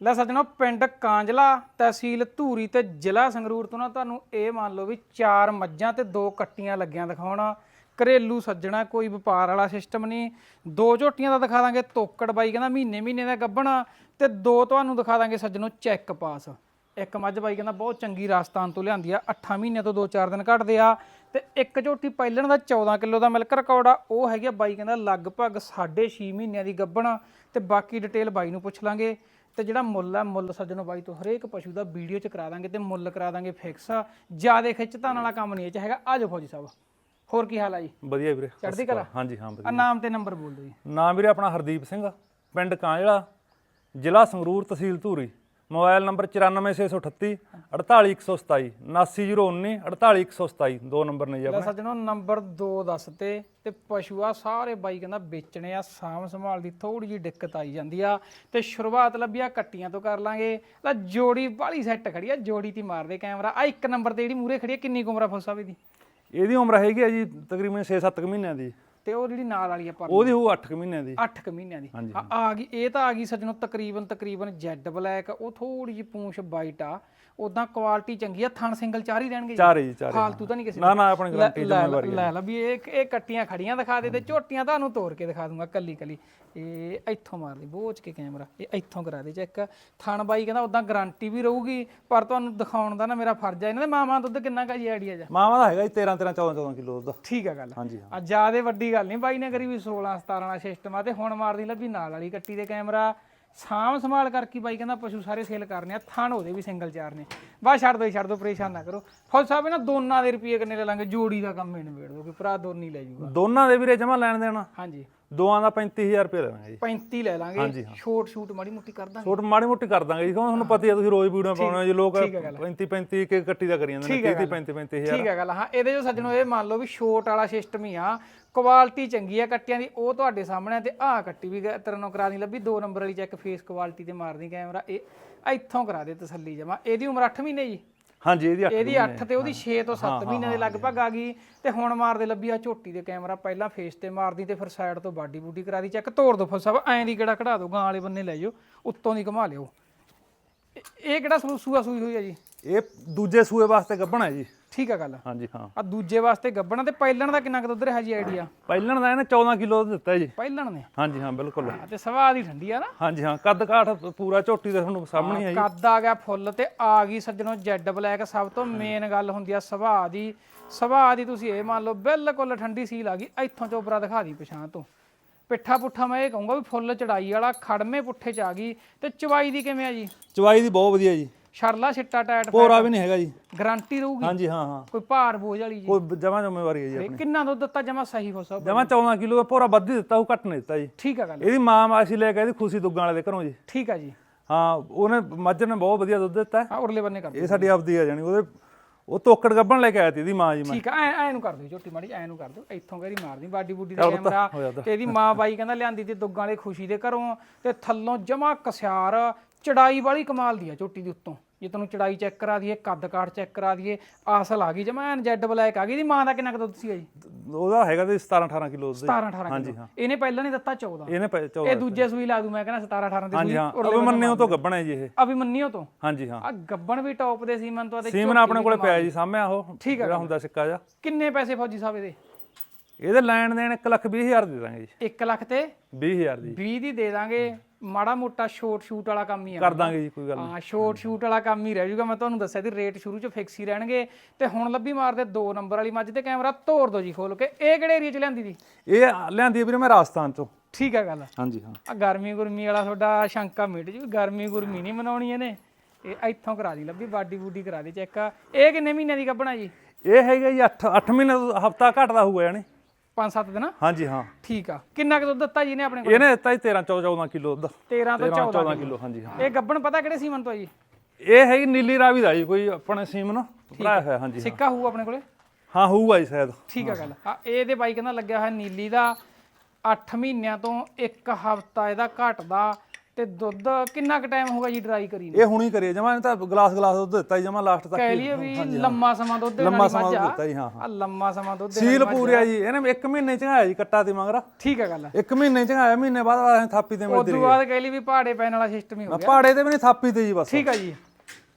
ਲੈ ਸੱਜਣੋ ਪਿੰਡ ਕਾਂਜਲਾ ਤਹਿਸੀਲ ਧੂਰੀ ਤੇ ਜ਼ਿਲ੍ਹਾ ਸੰਗਰੂਰ ਤੋਂ ਨਾ ਤੁਹਾਨੂੰ ਇਹ ਮੰਨ ਲਓ ਵੀ ਚਾਰ ਮੱਝਾਂ ਤੇ ਦੋ ਕੱਟੀਆਂ ਲੱਗੀਆਂ ਦਿਖਾਉਣਾ। ਘਰੇਲੂ ਸੱਜਣਾ, ਕੋਈ ਵਪਾਰ ਵਾਲਾ ਸਿਸਟਮ ਨਹੀਂ। ਦੋ ਝੋਟੀਆਂ ਦਾ ਦਿਖਾ ਦਾਂਗੇ, ਤੋਕੜ ਬਾਈ ਕਹਿੰਦਾ ਮਹੀਨੇ ਮਹੀਨੇ ਦਾ ਗੱਭਣਾ। ਤੇ ਦੋ ਤੁਹਾਨੂੰ ਦਿਖਾ ਦਾਂਗੇ ਸੱਜਣੋ ਚੈੱਕ ਪਾਸ ਇੱਕ ਮੱਝ ਬਾਈ ਕਹਿੰਦਾ ਬਹੁਤ ਚੰਗੀ ਰਾਜਸਥਾਨ ਤੋਂ ਲਿਆਂਦੀ ਆ 8 ਮਹੀਨੇ ਤੋਂ 2-4 ਦਿਨ ਘਟਦੇ ਆ। ਤੇ ਇੱਕ ਝੋਟੀ ਪਹਿਲਣ ਦਾ 14 ਕਿਲੋ ਦਾ ਮਿਲਕ ਰਿਕਾਰਡ ਆ, ਉਹ ਹੈਗੀ ਆ ਬਾਈ ਕਹਿੰਦਾ ਲਗਭਗ 6.5 ਮਹੀਨਿਆਂ ਦੀ ਗੱਭਣਾ। ਤੇ ਬਾਕੀ ਡਿਟੇਲ ਬਾਈ ਨੂੰ ਪੁੱਛ ਲਾਂਗੇ। ਤੇ ਜਿਹੜਾ ਮੁੱਲ ਆ ਮੁੱਲ ਸੱਜਣੋ ਬਾਈ ਤੋਂ ਹਰੇਕ ਪਸ਼ੂ ਦਾ ਵੀਡੀਓ ਚ ਕਰਾ ਦਾਂਗੇ ਤੇ ਮੁੱਲ ਕਰਾ ਦਾਂਗੇ ਫਿਕਸ ਜਿਆਦੇ ਖਿੱਚਤਾਂ ਵਾਲਾ ਕੰਮ ਨਹੀਂ ਇਹ ਚ ਹੈਗਾ। ਆਜੋ ਫੌਜੀ ਸਾਹਿਬ। ਹੋਰ ਕੀ ਹਾਲ ਆ ਜੀ? ਵਧੀਆ ਵੀਰੇ। ਚੜ੍ਹਦੀ ਕਲਾ? ਹਾਂਜੀ ਹਾਂ ਆ ਵਧੀਆ ਨਾਮ ਤੇ ਨੰਬਰ ਬੋਲ ਦਿਓ ਜੀ। ਨਾਮ ਵੀਰੇ ਆਪਣਾ ਹਰਦੀਪ ਸਿੰਘ ਪਿੰਡ ਕਾਂਜਲਾ ਜ਼ਿਲ੍ਹਾ ਸੰਗਰੂਰ ਤਹਿਸੀਲ ਧੂਰੀ। ਮੋਬਾਈਲ ਨੰਬਰ 94638 48127 79019 48127 ਦੋ ਨੰਬਰ ਨੇ ਜੀ ਲੈ ਆਪਣੇ। ਸੱਜਣੋ ਨੰਬਰ 2 ਦੱਸਤੇ ਤੇ ਪਸ਼ੂ ਆ ਸਾਰੇ ਬਾਈ ਕਹਿੰਦਾ ਵੇਚਣੇ ਆ ਸਾਂਭ ਸੰਭਾਲ ਦੀ ਥੋੜੀ ਜਿਹੀ ਦਿੱਕਤ ਆਈ ਜਾਂਦੀ ਆ। ਤੇ ਸ਼ੁਰੂਆਤ ਲੱਭਿਆ ਕੱਟੀਆਂ ਤੋਂ ਕਰ ਲਾਂਗੇ। ਲੈ ਜੋੜੀ ਬਾਲੀ ਸੈੱਟ ਖੜੀ ਆ ਜੋੜੀ ਤੇ ਮਾਰਦੇ ਕੈਮਰਾ। ਆ ਇੱਕ ਨੰਬਰ ਤੇ ਜਿਹੜੀ ਮੂਰੇ ਖੜੀ ਆ ਕਿੰਨੀ ਕੁ ਉਮਰ ਆ ਫੁੱਸਾ ਦੀ? ਇਹਦੀ ਉਮਰ ਹੈਗੀ ਆ ਜੀ ਤਕਰੀਬਨ 6-7 ਮਹੀਨਿਆਂ ਦੀ। ਤੇ ਉਹ ਜਿਹੜੀ ਨਾਲ ਵਾਲੀ ਆ ਪਰ ਉਹਦੀ ਹੋਊ 8 ਮਹੀਨਿਆਂ ਦੀ। 8 ਕੁ ਮਹੀਨਿਆਂ ਦੀ। ਆ ਆ ਗਈ ਇਹ ਤਾਂ ਆ ਗਈ ਸੱਜਣੋ ਤਕਰੀਬਨ ਤਕਰੀਬਨ ਜੈਡ ਬਲੈਕ ਉਹ ਥੋੜੀ ਜਿਹੀ ਪੂੰਛ ਵਾਈਟ ਆ। ਉਦਾਂ ਕੁਆਲਿਟੀ ਚੰਗੀ ਆ ਥਣ ਸਿੰਗਲ ਚਾਰ ਹੀ ਰਹਿਣਗੇ। ਚਾਰੇ ਜੀ ਚਾਰੇ ਫਾਲਤੂ ਤਾਂ ਨਹੀਂ ਕਿਸੇ ਨਾ ਨਾ। ਆਪਣੀ ਗਾਰੰਟੀ ਜ਼ਿੰਮੇਵਾਰੀ ਲੈ ਲੈ ਵੀ ਇਹ ਇਹ ਕੱਟੀਆਂ ਖੜੀਆਂ ਦਿਖਾ ਦੇ ਤੇ ਝੋਟੀਆਂ ਤੁਹਾਨੂੰ ਤੋੜ ਕੇ ਦਿਖਾ ਦੂੰਗਾ ਕੱਲੀ ਕੱਲੀ। ਇਹ ਇੱਥੋਂ ਮਾਰ ਲਈ ਬੋਝ ਕੇ ਕੈਮਰਾ। ਇਹ ਇੱਥੋਂ ਕਰਾ ਦੇ ਚੈੱਕ ਥਣ ਬਾਈ ਕਹਿੰਦਾ ਉਦਾਂ ਗਾਰੰਟੀ ਵੀ ਰਹੂਗੀ ਪਰ ਤੁਹਾਨੂੰ ਦਿਖਾਉਣ ਦਾ ਨਾ ਮੇਰਾ ਫਰਜ਼ ਆ। ਇਹਨਾਂ ਦੇ ਮਾਮਾ ਦੁੱਧ ਕਿੰਨਾ ਕਾ ਜੀ ਆਈਡੀਆ ਜਾ ਮਾਵਾ ਦਾ ਹੈਗਾ ਜੀ 13 13 14 14 ਕਿਲੋ ਦਾ ਠੀਕ ਆ ਗੱਲ। ਹਾਂਜੀ ਹਾਂ। ਆ ਜਿਆਦੇ ਵੱਡੀ ਗੱਲ ਨਹੀਂ ਬਾਈ ਨੇ ਕਰੀ ਵੀ 16 17 ਵਾਲਾ ਸਿਸਟਮ ਆ ਤੇ ਹੁਣ ਮਾਰਦੀ ਲੱਭੀ ਨਾਲ ਵਾਲੀ ਕੱਟੀ ਦੇ ਕੈਮਰਾ। ਸਾਂਭ ਸੰਭਾਲ ਕਰਕੇ ਬਾਈ ਕਹਿੰਦਾ ਪਸ਼ੂ ਸਾਰੇ ਸੇਲ ਕਰਨੇ ਆ ਥਣ ਉਹਦੇ ਵੀ ਸਿੰਗਲ ਚਾਰ ਨੇ। ਬਸ ਛੱਡ ਦੋ ਛੱਡ ਦੋ ਪਰੇਸ਼ਾਨ ਨਾ ਕਰੋ। ਫੌਜ ਸਾਹਿਬ ਇਹਨਾਂ ਦੋਨਾਂ ਦੇ ਰੁਪਏ ਕਿੰਨੇ ਲੈ ਲਾਂਗੇ? ਜੋੜੀ ਦਾ ਕੰਮ ਹੀ ਨਿਬੇੜ ਦੋ ਕਿ ਭਰਾ ਦੋਨੀ ਲੈ ਜੂਗਾ। ਦੋਨਾਂ ਦੇ ਵੀਰੇ ਜਮਾ ਲੈਣ ਦੇਣਾ। ਹਾਂਜੀ। ਦੋਆਂ ਦਾ 35000 ਰੁਪਏ ਦੇਵਾਂਗੇ ਜੀ। 35 ਲੈ ਲਾਂਗੇ। ਛੋਟ ਛੂਟ ਮਾੜੀ ਮੁੱਟੀ ਕਰ ਦਾਂਗੇ। ਛੋਟ ਮਾੜੀ ਮੋਟੀ ਕਰ ਦਾਂਗੇ ਜੀ। ਕਿਉਂ ਤੁਹਾਨੂੰ ਪਤਾ ਹੀ ਆ ਤੁਸੀਂ ਰੋਜ਼ ਵੀਡੀਓ ਪਾਉਣੇ ਹੋ ਜੀ ਲੋਕ 35 35 ਇੱਕ ਕੱਟੀ ਦਾ ਕਰੀ ਜਾਂਦੇ ਨੇ 30 35 35000 ਠੀਕ ਹੈ ਗੱਲ ਹਾਂ। ਇਹਦੇ ਜੋ ਸੱਜਣੋ ਇਹ ਮੰਨ ਲਓ ਵੀ ਛੋਟ ਵਾਲਾ ਸਿਸਟਮ ਹੀ ਆ। ਕੁਆਲਿਟੀ ਚੰਗੀ ਆ ਕੱਟਿਆਂ ਦੀ ਉਹ ਤੁਹਾਡੇ ਸਾਹਮਣੇ ਆ ਤੇ ਆਹ ਕੱਟੀ ਵੀ ਤਰਨੋਂ ਕਰਾ ਦੀ ਲੱਭੀ 2 ਨੰਬਰ ਵਾਲੀ ਚੈੱਕ ਫੇਸ ਕੁਆਲਿਟੀ ਤੇ ਮਾਰਦੀ ਕੈਮਰਾ ਇਹ ਇੱਥੋਂ ਕਰਾ ਦੇ ਤਸੱਲੀ ਜਮਾ। ਇਹਦੀ ਉਮਰ 8 ਮਹੀਨੇ ਜੀ। ਹਾਂਜੀ ਇਹਦੀ ਅੱਠ ਇਹਦੀ 8 ਤੇ ਉਹਦੀ 6 ਤੋਂ 7 ਮਹੀਨੇ ਦੇ ਲਗਭਗ ਆ ਗਈ ਤੇ ਹੁਣ ਮਾਰਦੇ ਲੱਭੀ ਆ ਝੋਟੀ ਦੇ ਕੈਮਰਾ ਪਹਿਲਾਂ ਫੇਸ ਤੇ ਮਾਰਦੀ ਤੇ ਫਿਰ ਸਾਈਡ ਤੋਂ ਬਾਡੀ ਬੂਡੀ ਕਰਾ ਦੀ। ਚੈੱਕ ਤੋੜ ਦੋ ਫਿਰ ਸਭ ਐਂ ਦੀ ਕਿਹੜਾ ਕਢਾ ਦੋ ਗਾਂ ਵਾਲੇ ਬੰਨੇ ਲੈ ਜਾਓ ਉੱਤੋਂ ਦੀ ਘੁਮਾ ਲਿਓ। ਇਹ- ਕਿਹੜਾ ਸੂ- ਸੂਆ ਸੂਈ ਹੋਈ ਆ ਜੀ? ਇਹ ਦੂਜੇ ਸੂਏ ਵਾਸਤੇ ਗੱਭਣ ਹੈ ਜੀ। ਠੀਕ ਆ ਗੱਲ। ਹਾਂਜੀ ਹਾਂ। ਆ ਦੂਜੇ ਵਾਸਤੇ ਗੱਬਣਾ ਤੇ ਪਹਿਲਣ ਦਾ ਕਿੰਨਾ ਕੁ ਦੁੱਧ ਰਿਹਾ ਜੀ ਆਈਡੀਆ? ਪਹਿਲਣ ਦਾ ਇਹਨੇ 14 ਕਿਲੋ ਦਿੱਤਾ ਜੀ। ਪਹਿਲਣ ਨੇ? ਹਾਂਜੀ ਹਾਂ ਬਿਲਕੁਲ। ਆ ਤੇ ਸਵਾਦ ਹੀ ਠੰਡੀ ਆ ਨਾ। ਹਾਂਜੀ ਹਾਂ ਕੱਦ ਕਾਠ ਪੂਰਾ ਝੋਟੀ ਦੇ ਤੁਹਾਨੂੰ ਸਾਹਮਣੇ ਹੀ ਜੀ। ਕੱਦ ਆ ਗਿਆ ਫੁੱਲ ਤੇ ਆ ਗਈ ਸੱਜਣੋ ਜੈਡ ਬਲੈਕ। ਸਭ ਤੋਂ ਮੇਨ ਗੱਲ ਹੁੰਦੀ ਆ ਸੁਭਾਅ ਦੀ ਸੁਭਾਅ ਦੀ ਤੁਸੀਂ ਇਹ ਮੰਨ ਲਓ ਬਿਲਕੁਲ ਠੰਡੀ ਸੀਲ ਆ ਗਈ। ਇੱਥੋਂ ਚੋਬਰਾ ਦਿਖਾ ਦੀ ਪਛਾਂ ਤੋਂ। ਪਿੱਠਾ ਪੁੱਠਾ ਮੈਂ ਇਹ ਕਹੂੰਗਾ ਵੀ ਫੁੱਲ ਚੜਾਈ ਵਾਲਾ ਖੜਮੇ ਪੁੱਠੇ ਚ ਆ ਗਈ। ਤੇ ਚਵਾਈ ਦੀ ਕਿਵੇਂ ਆ ਜੀ? ਚਵਾਈ ਦੀ ਬਹੁਤ ਵਧੀਆ ਜੀ। ਸ਼ਰਲਾ ਛਿੱਟਾ ਟਾਇਟ ਪੋਰਾ ਵੀ ਨਹੀਂ ਹੈਗਾ ਜੀ। ਗਾਰੰਟੀ ਰਹੂਗੀ? ਹਾਂਜੀ ਹਾਂ ਹਾਂ। ਕੋਈ ਭਾਰ ਬੋਝ ਵਾਲੀ ਜੀ? ਕੋਈ ਜਮਾ ਜ਼ਿੰਮੇਵਾਰੀ ਹੈ ਜੀ ਇਹ ਕਿੰਨਾ ਦੁੱਧ ਦਿੱਤਾ ਜਮਾ ਸਹੀ ਹੋ ਸਭ। ਜਮਾ 14 ਕਿਲੋ ਦਾ ਪੂਰਾ ਵੱਧ ਹੀ ਦਿੱਤਾ ਉਹ ਘੱਟ ਨਹੀਂ ਦਿੱਤਾ ਜੀ। ਠੀਕ ਆ ਗੱਲ। ਇਹਦੀ ਮਾਂ ਮਾਸੀ ਲੈ ਕੇ ਇਹਦੀ ਖੁਸ਼ੀ ਦੁੱਗਾਂ ਵਾਲੇ ਦੇ ਘਰੋਂ ਜੀ। ਠੀਕ ਆ ਜੀ। ਹਾਂ ਉਹਨੇ ਮੱਝ ਨੇ ਬਹੁਤ ਵਧੀਆ ਦੁੱਧ ਦਿੱਤਾ। ਆ ਉਰਲੇ ਬੰਨੇ ਕਰ। ਇਹ ਸਾਡੀ ਆਪਦੀ ਆ ਜਾਣੀ ਉਹਦੇ ਉਹ ਤੋਕੜ ਗੱਭਣ ਲੈ ਕੇ ਆਈ ਤੀ ਇਹਦੀ ਮਾਂ ਜੀ ਮੈਂ ਠੀਕ ਆ ਐ ਐ ਨੂੰ ਕਰ ਦਿਓ ਝੋਟੀ ਮਾੜੀ ਐ ਨੂੰ ਕਰ ਦਿਓ ਇੱਥੋਂ ਕਰੀ ਮਾਰਦੀ ਬਾਡੀ ਬੁੱਡੀ ਦਾ ਕੈਮਰਾ। ਤੇ ਇਹਦੀ ਮਾਂ ਬਾਈ ਕਹਿੰਦਾ ਲਿਆਂਦੀ ਤੇ ਦੁੱਗਾਂ ਵਾਲੇ ਖੁਸ਼ੀ ਦੇ ਘਰੋਂ ਤੇ ਥੱਲੋਂ ਜਮਾ ਕਸਿਆਰ ਚੜਾਈ ਵਾਲੀ ਕਮਾਲ ਦੀ ਆ ਝੋਟੀ ਦੇ ਉੱਤੋਂ। ਜੇ ਤੈਨੂੰ ਚੜਾਈ ਚੈੱਕ ਕਰਾ ਦਈਏ ਕੱਦ ਕਾਠ ਚੈੱਕ ਕਰਾ ਦਈਏ ਆਸਲ ਆ ਗਈ ਜਮਾ ਐਨ ਜੈਡ ਬਲੈਕ ਆ ਗਈ ਇਹਦੀ ਮਾਂ ਦਾ ਕਿੰਨਾ ਕੁ ਦੁੱਧ ਸੀ ਜੀ? ਉਹਦਾ ਹੈਗਾ ਤੇ 17 18 ਕਿਲੋ ਦੁੱਧ। 17 18 ਕਿਲੋ। ਇਹਨੇ ਪਹਿਲਾਂ ਨਹੀਂ ਦਿੱਤਾ 14 ਇਹਨੇ ਪੈ- ਇਹ ਚੌਦਾਂ ਦੂਜੇ ਸੂਈ ਲਾ ਦੂ ਮੈਂ ਕਹਿੰਦਾ 17 18 ਦੀ ਹਾਂਜੀ ਸੂਈ ਹਾਂ। ਅਭਿਮਨਿਓ ਤੋਂ ਗੱਭਣ ਹੈ ਜੀ ਇਹ। ਅਭਿਮੰਨਿਓ ਤੋਂ? ਹਾਂਜੀ ਹਾਂ। ਆ ਗੱਬਣ ਵੀ ਟੌਪ ਦੇ ਸੀਮਨ ਤੋਂ ਆ ਤੇ ਸੀਮਨ ਆਪਣੇ ਕੋਲੇ ਪਿਆ ਜੀ ਸਾਹਮਣੇ ਉਹ ਠੀਕ ਜਿਹੜਾ ਹੁੰਦਾ ਸਿੱਕਾ ਜਾ ਕਿੰਨੇ ਪੈਸੇ ਫੌਜੀ ਸਾਹਿਬ ਇਹਦੇ? ਇਹਦੇ ਲੈਣ ਦੇਣ 1 ਲੱਖ 20 ਹਜ਼ਾਰ ਦੇ ਦਾਂਗੇ ਜੀ। 1 ਲੱਖ ਤੇ 20 ਹਜ਼ਾਰ ਜੀ 20 ਦੀ ਦੇ ਦਾਂਗੇ। ਮਾੜਾ ਮੋਟਾ ਸ਼ੋਰਟ ਸ਼ੂਟ ਵਾਲਾ ਕੰਮ ਹੀ ਆ। ਕਰ ਦਾਂਗੇ ਜੀ ਕੋਈ ਗੱਲ ਨਹੀਂ। ਹਾਂ। ਸ਼ੋਰਟ ਸ਼ੂਟ ਵਾਲਾ ਕੰਮ ਹੀ ਰਹਿ ਜਾਊਗਾ ਮੈਂ ਤੁਹਾਨੂੰ ਦੱਸਿਆ ਸੀ ਰੇਟ ਸ਼ੁਰੂ ਚ ਫਿਕਸ ਹੀ ਰਹਿਣਗੇ। ਤੇ ਹੁਣ ਲੱਭੀ ਮਾਰਦੇ 2 ਨੰਬਰ ਵਾਲੀ ਮੱਝ ਤੇ ਕੈਮਰਾ ਤੋੜ ਦੋ ਜੀ ਖੋਲ ਕੇ। ਇਹ ਕਿਹੜੇ ਏਰੀਆ ਚ ਲਿਆਂਦੀ ਦੀ? ਇਹ ਲਿਆਂਦੀ ਹੈ ਵੀਰੇ ਮੈਂ ਰਾਜਸਥਾਨ ਤੋਂ ਠੀਕ ਆ ਗੱਲ। ਹਾਂਜੀ ਹਾਂ। ਆ ਗਰਮੀ ਗੁਰਮੀ ਵਾਲਾ ਤੁਹਾਡਾ ਸ਼ੰਕਾ ਮਿਟ ਜੀ। ਗਰਮੀ ਗੁਰਮੀ ਨਹੀਂ ਮਨਾਉਣੀ ਇਹਨੇ। ਇਹ ਇੱਥੋਂ ਕਰਾ ਦੀ ਲੱਭੀ ਬਾਡੀ ਬੂਡੀ ਕਰਾ ਦੇ ਚੈੱਕ। ਇਹ ਕਿੰਨੇ ਮਹੀਨਿਆਂ ਦੀ ਕੱਢਣਾ ਜੀ? ਇਹ ਹੈਗਾ ਜੀ 8 8 ਮਹੀਨੇ ਹਫਤਾ ਘਟਦਾ ਹੋਊਗਾ ਯਾਨੀ 5-7 ਦਿਨ? ਹਾਂਜੀ ਹਾਂ। ਠੀਕ ਆ। ਕਿੰਨਾ ਕੁ ਦੁੱਧ ਦਿੱਤਾ ਜੀ ਨੇ ਆਪਣੇ ਕੋਲ? ਇਹਨੇ ਦਿੱਤਾ ਜੀ 13 14 14 ਕਿਲੋ ਦਾ 13 ਤੋਂ 14 14 ਕਿਲੋ। ਹਾਂਜੀ ਹਾਂ। ਇਹ ਗੱਬਣ ਪਤਾ ਕਿਹੜੇ ਸੀਮਨ ਤੋਂ ਆ ਜੀ? ਇਹ ਹੈਗੀ ਨੀਲੀ ਰਾਵੀ ਦਾ ਜੀ ਕੋਈ ਆਪਣੇ ਸੀਮ ਨਾ ਭਰਾਇਆ ਹੋਇਆ ਹਾਂਜੀ। ਸਿੱਕਾ ਹੋਊ ਆਪਣੇ ਕੋਲੇ? ਹਾਂ ਹੋਊਗਾ ਜੀ ਸ਼ਾਇਦ। ਠੀਕ ਆ ਗੱਲ। ਆ ਇਹਦੇ ਬਾਈ ਕਹਿੰਦਾ ਲੱਗਿਆ ਹੋਇਆ ਨੀਲੀ ਦਾ 8 ਮਹੀਨਿਆਂ ਤੋਂ ਇੱਕ ਹਫਤਾ ਇਹਦਾ ਘਟਦਾ। ਤੇ ਦੁੱਧ ਕਿੰਨਾ ਕੁ ਟਾਈਮ ਹੋਗਾ ਜੀ ਡਰਾਈ ਕਰੀ ਨੂੰ? ਇਹ ਹੁਣੀ ਕਰੀਏ ਜਮਾ ਤਾਂ ਗਲਾਸ ਗਲਾਸ ਦੁੱਧ ਦਿੱਤਾ ਜੀ ਜਮਾ ਲਾਸਟ ਤੱਕ ਕਹਿ ਲਈਏ ਵੀ ਲੰਮਾ ਸਮਾਂ ਦੁੱਧ ਦੇਣ ਲੰਮਾ ਵਾਲੀ ਸਮਾਂ ਮੱਝ ਆ। ਦਿੱਤਾ ਜੀ ਹਾਂ ਹਾਂ। ਆ ਲੰਮਾ ਸਮਾਂ ਦੁੱਧ ਦੇਣ ਸੀਲ ਵਾਲੀ ਮੱਝ ਪੂਰਿਆ ਜੀ ਇਹਨੇ ਇੱਕ ਮਹੀਨੇ ਚ ਆਇਆ ਜੀ ਕੱਟਾ ਤੇ ਮੰਗਰਾ। ਠੀਕ ਹੈ ਗੱਲ ਇੱਕ ਮਹੀਨੇ ਚ ਆਇਆ ਮਹੀਨੇ ਬਾਅਦ ਬਾਅਦ ਅਸੀਂ ਥਾਪੀ ਤੇ ਮਿਲਦੀ ਤੋਂ ਬਾਅਦ ਕਹਿ ਲਈ ਵੀ ਪਹਾੜੇ ਪੈਣ ਵਾਲਾ ਸਿਸਟਮ ਹੀ ਹੋ ਗਿਆ। ਪਹਾੜੇ ਤੇ ਵੀ ਨਹੀਂ ਥਾਪੀ ਤੇ ਜੀ ਬਸ। ਠੀਕ ਹੈ ਜੀ।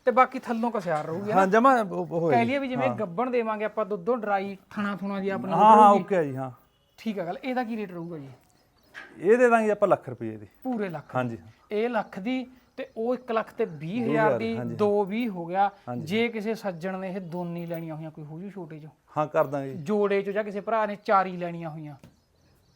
ਤੇ ਬਾਕੀ ਥੱਲੋਂ ਕਸਿਆਰ ਰਹੂਗੀ ਹਾਂ ਜਮਾ ਹੋਇਆ ਕਹਿ ਲਈਏ ਵੀ ਜਿਵੇਂ ਗੱਬਣ ਦੇਵਾਂਗੇ ਆਪਾਂ ਦੁੱਧੋਂ ਡਰਾਈ ਥਣਾ ਥੁਣਾ ਜੀ ਆਪਣਾ ਹਾਂ ਹਾਂ ਓਕੇ ਆ ਜੀ ਹਾਂ। ਠੀਕ ਹੈ ਗੱਲ ਇਹਦਾ ਕੀ ਰੇਟ ਰਹੂਗਾ ਜੀ? ਇਹ ਦੇ ਦਾਂਗੇ ਆਪਾਂ ਲੱਖ ਰੁਪਏ ਦੀ। ਪੂਰੇ ਲੱਖ ਹਾਂਜੀ। ਇਹ ਲੱਖ ਦੀ ਤੇ ਉਹ 1 ਲੱਖ ਤੇ 20000 ਦੀ 220 ਹੋ ਗਿਆ। ਜੇ ਕਿਸੇ ਸੱਜਣ ਨੇ ਇਹ ਦੋਨੀ ਲੈਣੀਆਂ ਹੋਈਆਂ ਕੋਈ ਹੋ ਜੂ ਛੋਟੇ ਚ? ਹਾਂ ਕਰ ਦਾਂਗੇ। ਜੋੜੇ ਚ ਜਾਂ ਕਿਸੇ ਭਰਾ ਨੇ ਚਾਰੀ ਲੈਣੀਆਂ ਹੋਈਆਂ।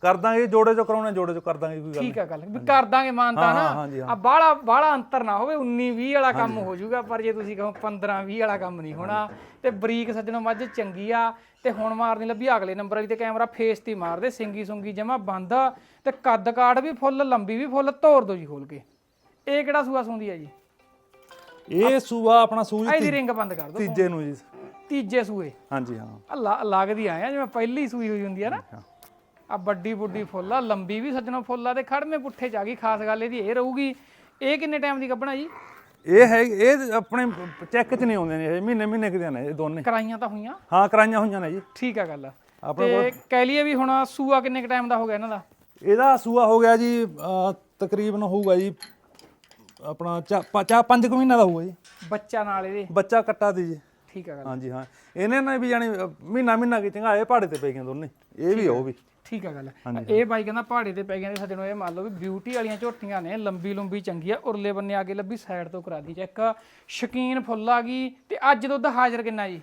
ਕਰ ਦਾਂਗੇ ਜੋੜੇ ਚੋਂ ਕਰਾਉਣੇ ਜੋੜੇ ਚੋਂ ਕਰ ਦਾਂਗੇ ਕੋਈ ਗੱਲ ਠੀਕ ਹੈ ਗੱਲ ਵੀ ਕਰ ਦਾਂਗੇ ਮਾਨਤਾ ਨਾ। ਆ ਬਾਹਲਾ ਬਾਹਲਾ ਅੰਤਰ ਨਾ ਹੋਵੇ 19 20 ਵਾਲਾ ਕੰਮ ਹੋ। ਜਾਊਗਾ ਪਰ ਜੇ ਤੁਸੀਂ ਕਹੋ 15 20 ਵਾਲਾ ਕੰਮ ਨਹੀਂ ਹੋਣਾ ਤੇ ਬਰੀਕ ਸੱਜਣੋ ਮੱਝ ਚੰਗੀ ਆ ਤੇ ਹੁਣ ਮਾਰਨੀ ਲੱਭੀ ਅਗਲੇ ਨੰਬਰ ਵਾਲੀ ਤੇ ਕੈਮਰਾ ਫੇਸ ਤੇ ਮਾਰਦੇ ਸਿੰਗੀ ਸੁੰਗੀ ਜਮਾ ਬੰਦ ਤੇ ਕੱਦ ਕਾਠ ਵੀ ਫੁੱਲ ਲੰਬੀ ਵੀ ਫੁੱਲ ਤੋੜ ਦੋ ਜੀ ਖੋਲ ਕੇ। ਇਹ ਕਿਹੜਾ ਸੂਆ ਸੁੰਦੀ ਆ ਜੀ? ਇਹ ਸੂਆ ਆਪਣਾ ਸੂਜ ਇਹਦੀ ਰਿੰਗ ਬੰਦ ਕਰ ਦੋ ਤੀਜੇ ਨੂੰ ਜੀ। ਤੀਜੇ ਸੂਏ। ਹਾਂਜੀ ਹਾਂ। ਆ ਲੱਗਦੀ ਆਇਆ ਜਿਵੇਂ ਪਹਿਲੀ ਸੂਈ ਹੋਈ ਹੁੰਦੀ ਆ ਨਾ। ਆ ਵੱਡੀ ਬੁੱਢੀ ਫੁੱਲ ਆ ਲੰਬੀ ਵੀ ਸੱਜਣੋ ਫੁੱਲ ਆ ਤੇ ਖੜਮੇ ਪੁੱਠੇ ਚ ਆ ਗਈ ਖਾਸ ਗੱਲ ਇਹਦੀ ਇਹ ਰਹੂਗੀ। ਇਹ ਕਿੰਨੇ ਟਾਈਮ ਦੀ ਕੱਢਣਾ ਜੀ? ਇਹ ਹੈ ਇਹ ਆਪਣੇ ਚੈੱਕ ਚ ਨਹੀਂ ਆਉਂਦੇ ਨੇ ਇਹ ਮਹੀਨੇ ਮਹੀਨੇ ਕਿਤੇ ਨੇ ਇਹ ਦੋਨੇ। ਕਰਾਈਆਂ ਤਾਂ ਹੋਈਆਂ? ਹਾਂ ਕਰਾਈਆਂ ਹੋਈਆਂ ਨੇ ਜੀ। ਠੀਕ ਆ ਗੱਲ। ਆਪਣੇ ਤੇ ਕਹਿ ਲਈਏ ਵੀ ਹੁਣ ਸੂਆ ਕਿੰਨੇ ਕ ਟਾਈਮ ਦਾ ਹੋ ਗਿਆ ਇਹਨਾਂ ਦਾ? ਇਹਦਾ ਸੂਆ ਹੋ ਗਿਆ ਜੀ ਤਕਰੀਬਨ ਹੋਊਗਾ ਜੀ ਆਪਣਾ ਚਾ ਪਾ- ਚਾ 5 ਕੁ ਮਹੀਨਾ ਦਾ ਹੋਊਗਾ ਜੀ। ਬੱਚਾ ਨਾਲ ਇਹਦੇ? ਬੱਚਾ ਕੱਟਾ ਦੀ ਜੀ। ਠੀਕ ਆ ਗੱਲ। ਹਾਂਜੀ ਹਾਂ। ਇਹਨੇ ਨਾ ਵੀ ਜਾਨੀ ਮਹੀਨਾ ਮਹੀਨਾ ਕੀ ਚੰਗਾ ਇਹ ਪਹਾੜੇ ਤੇ ਪੈ ਗਈਆਂ ਦੋਨੇ। ਇਹ ਵੀ ਉਹ ਵੀ। ਠੀਕ ਆ ਗੱਲ। ਇਹ ਬਾਈ ਕਹਿੰਦਾ ਪਹਾੜੇ ਤੇ ਪੈ ਗਏ ਨੇ ਸੱਜਣੋ ਇਹ ਮੰਨ ਲਓ ਵੀ ਬਿਊਟੀ ਵਾਲੀਆਂ ਝੋਟੀਆਂ ਨੇ ਲੰਬੀ ਲੰਬੀ ਚੰਗੀ ਆ ਉਰਲੇ ਬੰਨੇ ਆ ਕੇ ਲੱਭੀ ਸਾਈਡ ਤੋਂ ਕਰਾ ਦੀ ਚੈੱਕ ਸ਼ਕੀਨ ਫੁੱਲ ਆ ਗਈ ਤੇ ਅੱਜ ਦੁੱਧ ਹਾਜ਼ਰ ਕਿੰਨਾ ਜੀ?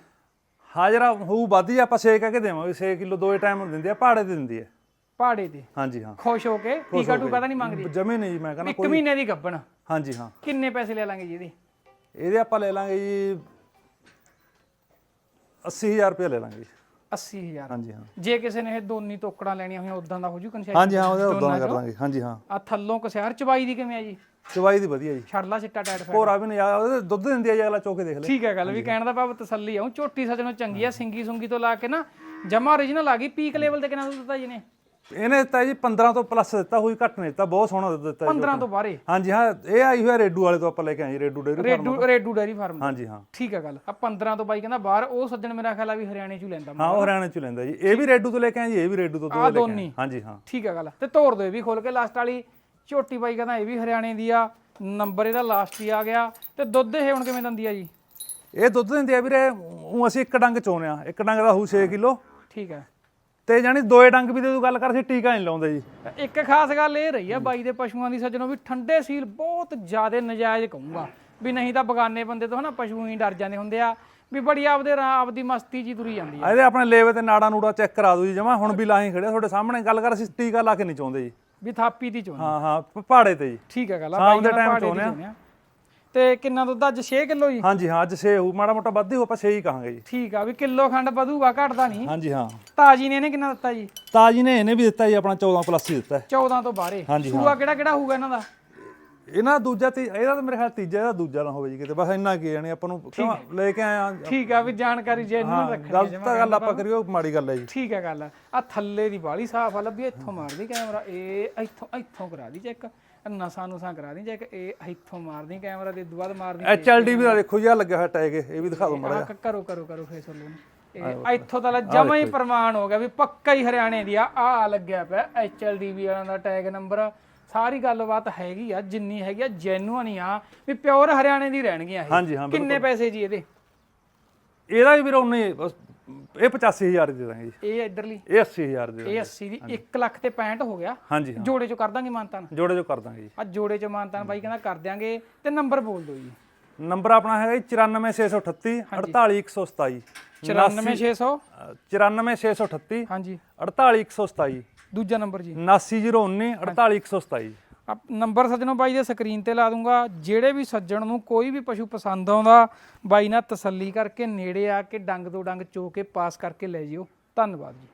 ਹਾਜ਼ਰਾ ਹੋਊ ਵਾਧੀ ਆਪਾਂ 6 ਕਹਿ ਕੇ ਦੇਵਾਂਗੇ 6 ਕਿਲੋ ਦੋਏ ਟਾਈਮ ਦਿੰਦੀ ਆ ਪਹਾੜੇ ਤੇ ਦਿੰਦੀ ਹੈ ਪਹਾੜੇ ਤੇ? ਹਾਂਜੀ ਹਾਂ। ਖੁਸ਼ ਹੋ ਕੇ? ਟੀਕਾ ਟੂਕਾ ਤਾਂ ਨਹੀਂ ਮੰਗਦੀ? ਜਮੇ ਨਹੀਂ ਜੀ ਮੈਂ ਕਹਿੰਦਾ ਇੱਕ ਮਹੀਨੇ ਦੀ ਗੱਬਣ ਹਾਂਜੀ ਹਾਂ। ਕਿੰਨੇ ਪੈਸੇ ਲੈ ਲਾਂਗੇ ਜੀ ਇਹਦੇ? ਇਹਦੇ ਆਪਾਂ ਲੈ ਲਾਂਗੇ ਜੀ 80000 ਰੁਪਏ ਲੈ ਲਾਂਗੇ ਜੀ। 80000 ਹਾਂਜੀ ਹਾਂ। ਜੇ ਕਿਸੇ ਨੇ ਇਹ ਦੋਨੀ ਤੋਕੜਾਂ ਲੈਣੀਆਂ ਹੋਈਆਂ ਉਦਾਂ ਦਾ ਹੋ ਜੂ ਕਨਸੈਸ਼ਨ ਹਾਂਜੀ ਹਾਂ ਉਹਦਾ ਉਦਾਂ ਕਰ ਲਾਂਗੇ ਹਾਂਜੀ ਹਾਂ। ਆ ਥੱਲੋਂ ਕਸਿਆਰ ਚਬਾਈ ਦੀ ਕਿਵੇਂ ਆ ਜੀ? ਚਵਾਈ ਦੀ ਵਧੀਆ ਜੀ। ਛੱਡ ਲਾ ਚਿੱਟਾ ਟਾਇਰ ਫੈਟ ਭੋਰਾ ਵੀ ਨਹੀਂ ਆ ਉਹਦੇ ਦੁੱਧ ਦਿੰਦੀ ਆ ਜੀ ਅਗਲਾ ਚੋਕੇ ਦੇਖ ਲੈ। ਠੀਕ ਹੈ ਗੱਲ ਵੀ ਕਹਿਣ ਦਾ ਭਾਵ ਤਸੱਲੀ ਆਉਂ ਝੋਟੀ ਸਜਣੋਂ ਚੰਗੀ ਆ ਸਿੰਗੀ ਸੁੰਗੀ ਤੋਂ ਲਾ ਕੇ ਨਾ ਜਮਾ origignal ਆ ਗਈ ਪੀਕ ਲੈਵਲ ਤੇ ਕਿੰਨਾ ਦੁੱਧ ਦਿੱਤਾ ਜੀ ਨੇ ਇਹਨੇ ਦਿੱਤਾ ਜੀ 15 ਤੋਂ ਪਲੱਸ ਦਿੱਤਾ ਹੋਈ ਘੱਟ ਨਹੀਂ ਦਿੱਤਾ ਬਹੁਤ ਸੋਹਣਾ ਦਿੱਤਾ ਜੀ 15 ਤੋਂ ਬਾਹਰੇ ਹਾਂਜੀ ਹਾਂ ਇਹ ਆਈ ਹੋਇਆ ਰੇਡੂ ਵਾਲੇ ਤੋਂ ਆਪਾਂ ਲੈ ਕੇ ਆਏ Redu dairy Redu Redu dairy farm ਹਾਂਜੀ ਹਾਂ। ਠੀਕ ਹੈ ਗੱਲ। ਆ 15 ਤੋਂ ਬਾਈ ਕਹਿੰਦਾ ਬਾਹਰ ਉਹ ਸੱਜਣ ਮੇਰਾ ਖਿਆਲ ਆ ਵੀ ਹਰਿਆਣੇ ਚੋਂ ਲੈਂਦਾ। ਹਾਂ ਉਹ ਹਰਿਆਣੇ ਚ ਲੈਂਦਾ ਜੀ। ਇਹ ਵੀ ਰੇਡੂ ਤੋਂ ਲੈ ਕੇ ਆਏ ਜੀ ਇਹ ਵੀ ਰੇਡੂ ਤੋਂ ਤੋਂ ਲੈ ਕੇ ਆਏ। ਹਾਂਜੀ ਹਾਂ। ਠੀਕ ਹੈ ਗੱਲ। ਤੇ ਤੋੜ ਦੋ ਇਹ ਵੀ ਖੋਲ ਕੇ ਲਾਸਟ ਵਾਲੀ। ਝੋਟੀ ਬਾਈ ਕਹਿੰਦਾ ਇਹ ਵੀ ਹਰਿਆਣੇ ਦੀ ਆ। ਨੰਬਰ ਇਹਦਾ ਲਾਸਟ ਹੀ ਆ ਗਿਆ। ਤੇ ਦੁੱਧ ਇਹ ਹੁਣ ਕਿਵੇਂ ਦਿੰਦੀ ਆ ਜੀ? ਇਹ ਦੁੱਧ ਦਿੰਦੇ ਆ ਵੀਰੇ ਉਹ ਅਸੀਂ ਇੱਕ ਡੰਗ ਚੋਨੇ ਆ ਇੱਕ ਡੰਗ ਦਾ ਹੋਊ 6 ਕਿਲੋ। ਠੀਕ ਹੈ ਤੇ ਜਾਨੀ ਦੋਏ ਡੰਗ ਵੀ ਦੇ ਤੂੰ ਗੱਲ ਕਰ ਟੀਕਾ ਨਹੀਂ ਲਾਉਂਦੇ ਜੀ। ਇੱਕ ਖਾਸ ਗੱਲ ਇਹ ਰਹੀ ਆ ਬਾਈ ਦੇ ਪਸ਼ੂਆਂ ਦੀ ਸੱਜਣੋਂ ਵੀ ਠੰਡੇ ਸੀਲ ਬਹੁਤ ਜ਼ਿਆਦਾ ਨਜਾਇਜ਼ ਕਹੂੰਗਾ। ਵੀ ਨਹੀਂ ਤਾਂ ਬਗਾਨੇ ਬੰਦੇ ਤੋਂ ਹਨਾ ਪਸ਼ੂ ਹੀ ਡਰ ਜਾਂਦੇ ਹੁੰਦੇ ਆ ਵੀ ਬੜੀ ਆਪਦੇ ਰਾ ਆਪਦੀ ਮਸਤੀ ਜੀ ਤੁਰੀ ਜਾਂਦੀ ਆ। ਇਹਦੇ ਆਪਣੇ ਲੇਵੇ ਤੇ ਨਾੜਾ ਨੂੜਾ ਚੈੱਕ ਕਰਾ ਦੂ ਜੀ ਜਮਾ ਹੁਣ ਵੀ ਲਾਹੀਂ ਖੜੇ ਆ ਤੁਹਾਡੇ ਸਾਹਮਣੇ ਗੱਲ ਕਰ ਅਸੀਂ ਟੀਕਾ ਲਾ ਕੇ ਨਹੀਂ ਚਾਹੁੰਦੇ ਜੀ। ਵੀ ਥਾਪੀ ਦੀ ਚੋਣ ਹਾਂ ਹਾਂ ਪਹਾੜੇ ਤੇ ਜੀ। ਠੀਕ ਹੈ ਗੱਲ ਆ ਸ਼ਾਮ ਦੇ ਕਹਿੰਦਾ time ਤੇ ਕਿੰਨਾ ਦੁੱਧ ਅੱਜ 6 ਕਿਲੋ ਜੀ? ਹਾਂਜੀ ਹਾਂ ਅੱਜ 6 ਹੋਊ ਮਾੜਾ ਮੋਟਾ ਵੱਧ ਹੀ ਆਪਾਂ 6 ਹੀ ਕਹਾਂਗੇ ਜੀ। ਠੀਕ ਆ ਵੀ ਕਿਲੋ ਖੰਡ ਵਧੂਗਾ ਘਟਦਾ ਨਹੀਂ। ਹਾਂਜੀ ਹਾਂ। ਤਾਜੀ ਨੇ ਇਹਨੇ ਕਿੰਨਾ ਦਿੱਤਾ ਜੀ? ਤਾਜੀ ਨੇ ਇਹਨੇ ਵੀ ਦਿੱਤਾ ਜੀ ਆਪਣਾ 14 ਪਲੱਸ ਹੀ ਦਿੱਤਾ। ਹੈ। 14 ਤੋਂ ਬਾਹਰੇ। ਹਾਂਜੀ, ਸੂਆ ਕਿਹੜਾ ਕਿਹੜਾ ਹੋਊਗਾ ਇਹਨਾਂ ਦਾ? ਇਹਨਾਂ ਦੂਜਾ ਤੇ ਇਹਦਾ ਤਾਂ ਮੇਰੇ ਖਿਆਲ ਤੀਜਾ ਇਹਦਾ ਦੂਜਾ ਨਾ ਹੋਵੇ ਜੀ ਕਿਤੇ ਬਸ ਇੰਨਾ ਕੀ ਜਾਣੀ ਆਪਾਂ ਨੂੰ ਕਿਉਂ ਲੈ ਕੇ ਆਏ ਆ। ਠੀਕ ਆ ਵੀ ਜਾਣਕਾਰੀ ਜੈਨੂਨ ਰੱਖਣੀ ਆ ਗਲਤ ਤਾਂ ਗੱਲ ਆਪਾਂ ਕਰੀਓ ਮਾੜੀ ਗੱਲ ਹੈ ਜੀ। ਠੀਕ ਹੈ ਗੱਲ ਆ। ਥੱਲੇ ਦੀ ਬਾਲੀ ਸਾਫ਼ ਆ ਲੱਭੀ ਇੱਥੋਂ ਮਾਰਦੀ ਕੈਮਰਾ ਇਹ ਇੱਥੋਂ ਇੱਥੋਂ ਕਰਾ ਦੀ ਚੈੱਕ। ਨਸਾਂ ਨੂਸਾਂ ਕਰਾ ਦੀ ਚੈੱਕ ਇਹ ਇੱਥੋਂ ਮਾਰਦੀ ਕੈਮਰਾ ਦੇ ਦੁਬਾਰਾ ਮਾਰਦੀ ਐਚ ਐਲ ਡੀ ਵੀ ਦਾ ਦੇਖੋ ਜੀ ਆ ਲੱਗਿਆ ਹੋਇਆ ਟੈਗ ਇਹ ਵੀ ਦਿਖਾ ਦਿਓ ਮਾੜਾ ਆਹ ਕਰੋ ਕਰੋ ਕਰੋ ਫੇਸ ਵੱਲੋਂ ਇਹ ਇੱਥੋਂ ਤਾਂ ਜਮਾ ਹੀ ਪ੍ਰਮਾਣ ਹੋ ਗਿਆ ਵੀ ਪੱਕਾ ਹੀ ਹਰਿਆਣੇ ਦੀ ਆ ਆ ਲੱਗਿਆ ਪਿਆ ਐਚਐਲਡੀਵੀ ਵਾਲਿਆਂ ਦਾ ਟੈਗ ਨੰਬਰ। ਸਾਰੀ ਗੱਲਬਾਤ ਹੈਗੀ ਆ ਜਿੰਨੀ ਹੈਗੀ ਆ ਜੈਨੂਅਨ ਹੀ ਆ ਵੀ ਪਿਓਰ ਹਰਿਆਣੇ ਦੀ ਰਹਿਣਗੀਆਂ ਇਹ। ਹਾਂਜੀ ਹਾਂ ਕਿੰਨੇ ਪੈਸੇ ਜੀ ਇਹਦੇ? ਇਹਦਾ ਵੀ ਵੀਰ ਉਹਨੇ ਬਸ ਇਹ 85000 ਦੇ ਦਾਂਗੇ ਜੀ। ਇਹ ਇਧਰਲੀ? ਇਹ 80000 ਦੇ ਦਾਂਗੇ। ਇਹ 80 ਦੀ 1 ਲੱਖ ਤੇ 65 ਹੋ ਗਿਆ। ਹਾਂਜੀ ਹਾਂ। ਜੋੜੇ ਚੋਂ ਕਰ ਦਾਂਗੇ ਮਾਨਤਾਨ? ਜੋੜੇ ਜੋ ਕਰ ਦਾਂਗੇ ਜੀ। ਆ ਜੋੜੇ ਚੋਂ ਮਾਨਤਾਨ ਬਾਈ ਕਹਿੰਦਾ ਕਰ ਦਿਆਂਗੇ। ਤੇ ਨੰਬਰ ਬੋਲ ਦਿਓ ਜੀ। ਨੰਬਰ ਆਪਣਾ ਹੈਗਾ ਜੀ 94638 48127 94600 94638 ਹਾਂਜੀ। 48127 ਦੂਜਾ ਨੰਬਰ ਜੀ। 79019 48127 ਆ ਨੰਬਰ ਸੱਜਣੋ ਬਾਈ ਦੇ ਸਕਰੀਨ ਤੇ ਲਾ ਦੂੰਗਾ। ਜਿਹੜੇ ਵੀ ਸੱਜਣ ਨੂੰ ਕੋਈ ਵੀ ਪਸ਼ੂ ਪਸੰਦ ਆਉਂਦਾ, ਬਾਈ ਨਾਲ ਤਸੱਲੀ ਕਰਕੇ ਨੇੜੇ ਆ ਕੇ ਡੰਗ ਤੋਂ ਡੰਗ ਚੋ ਕੇ ਪਾਸ ਕਰਕੇ ਲੈ ਜਿਓ। ਧੰਨਵਾਦ ਜੀ।